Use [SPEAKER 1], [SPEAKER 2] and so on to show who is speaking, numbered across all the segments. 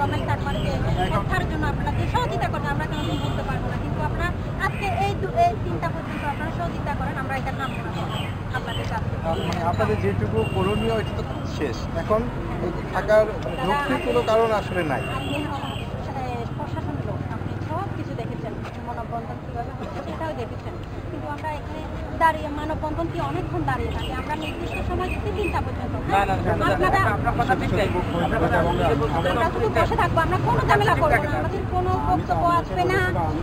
[SPEAKER 1] রমেন
[SPEAKER 2] সারমানকে শিক্ষার জন্য আপনাকে সহযোগিতা করেন আমরা কোনোদিন বলতে পারব না। কিন্তু আপনার আজকে এই এই তিনটা পর্যন্ত আপনারা সহযোগিতা করেন আমরা এটা নাম
[SPEAKER 1] আপনাদের কাছে। আপনাদের যেটুকু করণীয় এটা তো খুব শেষ। এখন থাকার লক্ষ্যে কোনো কারণ আসলে নাই।
[SPEAKER 2] প্রশাসন লোক আপনি সব কিছু দেখেছেন মনোবন্ধন কীভাবে সেটাও দেখেছেন। দাঁড়িয়ে মানববন্ধন কি অনেকক্ষণ দাঁড়িয়ে থাকি। আমরা নির্দিষ্ট সময় দিচ্ছি তিনটা পর্যন্ত? আপনারা আমরা শুধু বসে থাকব আমরা কোনো ঝামেলা করব না। আমাদের কোনো বক্তব্য আসবে না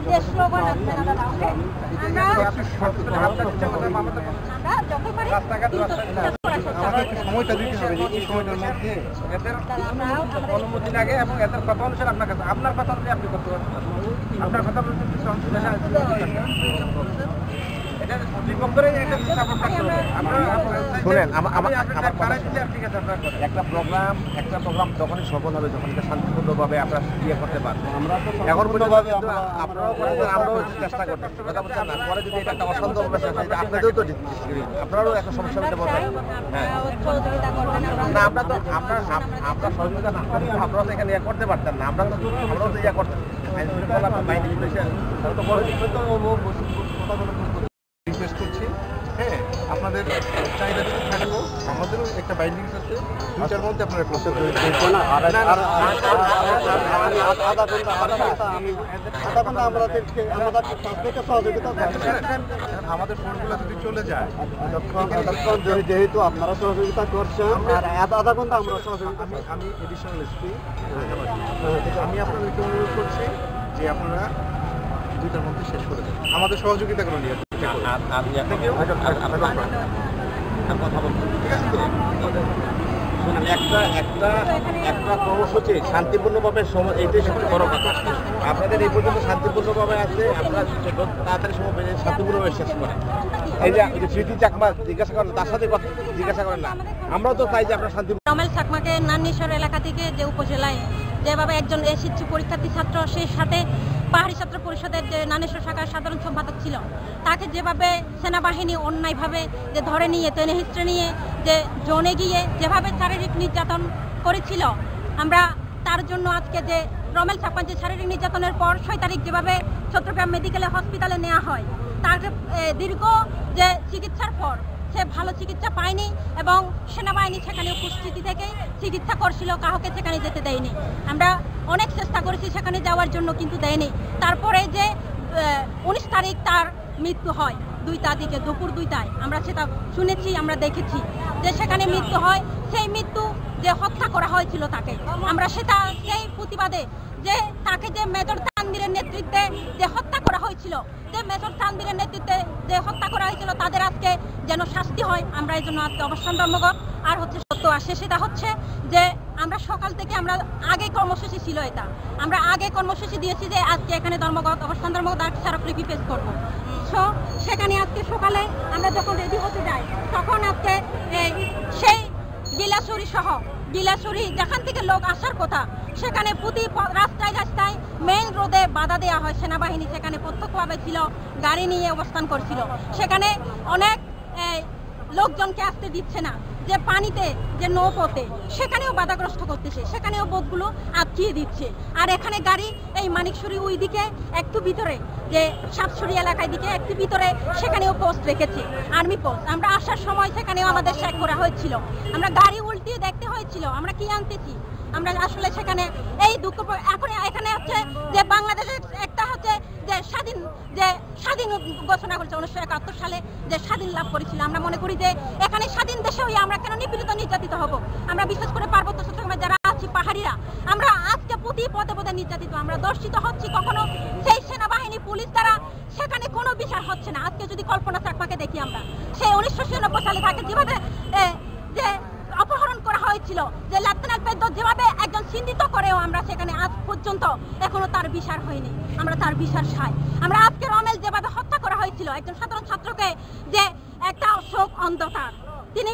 [SPEAKER 2] যে স্লোগান আসবে না দাদা ওকে আমরা আমরা যত পারি কিন্তু কাজ করার চেষ্টা
[SPEAKER 1] আমাকে
[SPEAKER 2] করব।
[SPEAKER 1] একটু সময়টা দিতে হবে এই সময়টার মধ্যে
[SPEAKER 2] দাদা,
[SPEAKER 3] অনুমতি লাগে এবং এদের কথা অনুসারে আপনার কাছে আপনার কথা অনুযায়ী আপনি করতে পারবেন। আপনার কথা বলতে
[SPEAKER 4] শুনেন, আমার- আমার-
[SPEAKER 3] আপনি
[SPEAKER 4] আমার
[SPEAKER 3] আপনার দিলে আর ঠিক আছে আপনার কথা।
[SPEAKER 4] একটা প্রোগ্রাম একটা প্রোগ্রাম তখনই সফল হবে যখন এটা শান্তিপূর্ণভাবে আপনারা ইয়ে করতে পারবেন এখন পর্যন্ত আপনারাও আমরাও চেষ্টা করতেছি কথা বলছেন না পরে যদি এটা একটা অশান্ত হয় তাহলে আপনাদেরও তো আপনারাও একটা হ্যাঁ
[SPEAKER 2] সহযোগিতা করবেন আমরা
[SPEAKER 4] না আমরা তো আমরা আমরা সহযোগিতা না করলে আপনারাও তো এখানে ইয়ে করতে পারতেন না আমরা তো আমরাও তো ইয়ে করতে বা বাইরে পুলিশের তো বড়
[SPEAKER 1] একটা বাইন্ডিংস আছে দুইটার মধ্যে আপনারা ক্লোজ আমাদের ফোনগুলো যদি চলে যায়
[SPEAKER 5] যেহেতু আপনারা সহযোগিতা করছেন আর আধা ঘণ্টা আমরা সহযোগিতা
[SPEAKER 1] আমি আমি এডিশনাল এসপি আমি আপনাদেরকে অনুরোধ করছি যে আপনারা দুইটার মধ্যে শেষ করে দেন আমাদের সহযোগিতা করুন ইয়ে
[SPEAKER 4] কথা বলব। ঠিক আছে একটা একটা একটা কর্মসূচি শান্তিপূর্ণভাবে এইটাই সবচেয়ে বড় কথা আপনাদের এই পর্যন্ত শান্তিপূর্ণভাবে আছে, আপনারা তাড়াতাড়ি সময় পেলে শান্তিপূর্ণভাবে শেষ করেন। এই যে স্মৃতি চাকমা জিজ্ঞাসা করেন, তার সাথে কথা জিজ্ঞাসা করেন না। আমরাও তো চাই যে আপনারা শান্তি
[SPEAKER 2] রমেল চাকমাকে নান্নিশ্বর এলাকা থেকে যে উপজেলায় যেভাবে একজন এসএসসি পরীক্ষার্থী ছাত্র সেই সাথে পাহাড়ি ছাত্র পরিষদের যে নানেশ্বর শাখার সাধারণ সম্পাদক ছিল, তাকে যেভাবে সেনাবাহিনী অন্যায়ভাবে যে ধরে নিয়ে, টেনে হিস্ট্রে নিয়ে, যে জোনে গিয়ে যেভাবে শারীরিক নির্যাতন করেছিল, আমরা তার জন্য আজকে যে রমেল চাকমা যে শারীরিক নির্যাতনের পর ছয় তারিখ যেভাবে চট্টগ্রাম মেডিকেলে হসপিটালে নেওয়া হয়, তার দীর্ঘ যে চিকিৎসার পর সে ভালো চিকিৎসা পায়নি এবং সেনাবাহিনী সেখানে উপস্থিতি থেকে চিকিৎসা করছিল, কাউকে সেখানে যেতে দেয়নি। আমরা অনেক চেষ্টা করেছি সেখানে যাওয়ার জন্য কিন্তু দেয়নি। তারপরে যে উনিশ তারিখ তার মৃত্যু হয় দুইটা দিকে, দুপুর দুইটায়। আমরা সেটা শুনেছি, আমরা দেখেছি যে সেখানে মৃত্যু হয়, সেই মৃত্যু যে হত্যা করা হয়েছিল তাকে। আমরা সেটা সেই প্রতিবাদে যে তাকে যে মেজর তানবীরের নেতৃত্বে যে হত্যা করা হয়েছিল, যে মেজর তানবীরের নেতৃত্বে যে হত্যা করা হয়েছিল, তাদের আজকে যেন শাস্তি হয়, আমরা এই জন্য আজকে অবস্থান ধর্মঘট। আর হচ্ছে সত্য আসে সেটা হচ্ছে যে আমরা সকাল থেকে আমরা আগে কর্মসূচি ছিল এটা। আমরা আগে কর্মসূচি দিয়েছি যে আজকে এখানে ধর্মঘট, অবস্থান ধর্মঘট, আর স্মারকলিপি পেশ করব। সো সেখানে আজকে সকালে আমরা যখন রেডি হতে যাই, তখন আজকে সেই গিলাসুরি সহ গিলাসুরি যেখান থেকে লোক আসার কথা, সেখানে প্রতি রাস্তায় রাস্তায় মেইন রোডে বাধা দেওয়া হয়, সেনাবাহিনী সেখানে প্রত্যক্ষভাবে ছিল, গাড়ি নিয়ে অবস্থান করছিল। সেখানে অনেক লোকজনকে আসতে দিচ্ছে না। যে পানিতে, যে নৌপথে, সেখানেও বাধাগ্রস্ত করতেছে। সেখানেও বোটগুলো আটকিয়ে দিচ্ছে। আর এখানে গাড়ি, এই মানিকছড়ি ওই দিকে একটু ভিতরে, যে সাতছড়ি এলাকায় দিকে একটু ভিতরে, সেখানেও পোস্ট রেখেছে আর্মি পোস্ট আমরা আসার সময় সেখানেও আমাদের চেক করা হয়েছিল। আমরা গাড়ি উল্টিয়ে দেখতে হয়েছিল। আমরা কি আনতেছি? আমরা আসলে সেখানে এই দুঃখ এখন এখানে হচ্ছে যে বাংলাদেশের একটা হচ্ছে যে স্বাধীন যে স্বাধীন ঘোষণা করেছে উনিশশো একাত্তর সালে যে স্বাধীন লাভ করেছিল। আমরা মনে করি যে এখানে স্বাধীন দেশে হয়ে আমরা কেন নিপীড়িত, নির্যাতিত হব? আমরা বিশেষ করে পার্বত্য চট্টগ্রামে যারা আছি, পাহাড়িরা, আমরা আজকে প্রতি পদে পদে নির্যাতিত, আমরা দর্শিত হচ্ছি কখনো সেই সেনাবাহিনী, পুলিশ দ্বারা। সেখানে কোনো বিচার হচ্ছে না। আজকে যদি কল্পনা চাকমাকে দেখি আমরা, সেই উনিশশো ছিয়ানব্বই সালে তাকে যেভাবে যে হয়েছিল যে, লেফটেন্যান্ট পেদ্দ যেভাবে একজন চিহ্নিত করেও আমরা সেখানে আজ পর্যন্ত এখনও তার বিচার হয়নি। আমরা তার বিচার চাই। আমরা আজকে রমেল যেভাবে হত্যা করা হয়েছিল, একজন সাধারণ ছাত্রকে যে একটা শোক অন্ধকার তিনি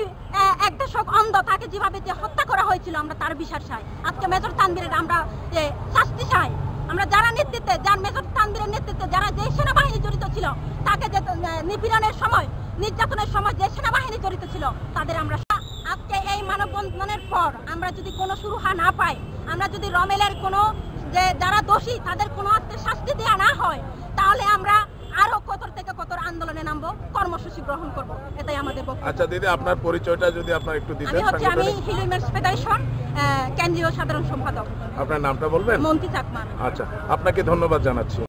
[SPEAKER 2] একটা শোক অন্ধ তাকে যেভাবে যে হত্যা করা হয়েছিল, আমরা তার বিচার চাই। আজকে মেজর তানবীরের আমরা যে শাস্তি চাই, আমরা যারা নেতৃত্বে, যার মেজর তানবীরের নেতৃত্বে যারা যে সেনাবাহিনী জড়িত ছিল, তাকে যে নিপীড়নের সময়, নির্যাতনের সময় যে সেনাবাহিনী জড়িত ছিল, তাদের আমরা মানববন্ধনের পর আমরা যদি কোনো সুরহা না পাই আমরা যদি রমেলের কোনো যে যারা দোষী তাদের কোনো আজকে শাস্তি দেওয়া না হয় তাহলে আমরা আরও কতর থেকে কতর আন্দোলনে নামবো কর্মসূচি গ্রহণ করব। এটাই আমাদের বক্তব্য।
[SPEAKER 1] আচ্ছা দিদি আপনার পরিচয়টা যদি আপনার একটু
[SPEAKER 2] আমি
[SPEAKER 1] দিতেন
[SPEAKER 2] হচ্ছে আমি হিলিমেন্স ফেডারেশন কেন্দ্রীয় সাধারণ সম্পাদক।
[SPEAKER 1] আপনার নামটা বলবেন?
[SPEAKER 2] মন্ত্রী চাকমা।
[SPEAKER 1] আচ্ছা আপনাকে ধন্যবাদ জানাচ্ছি।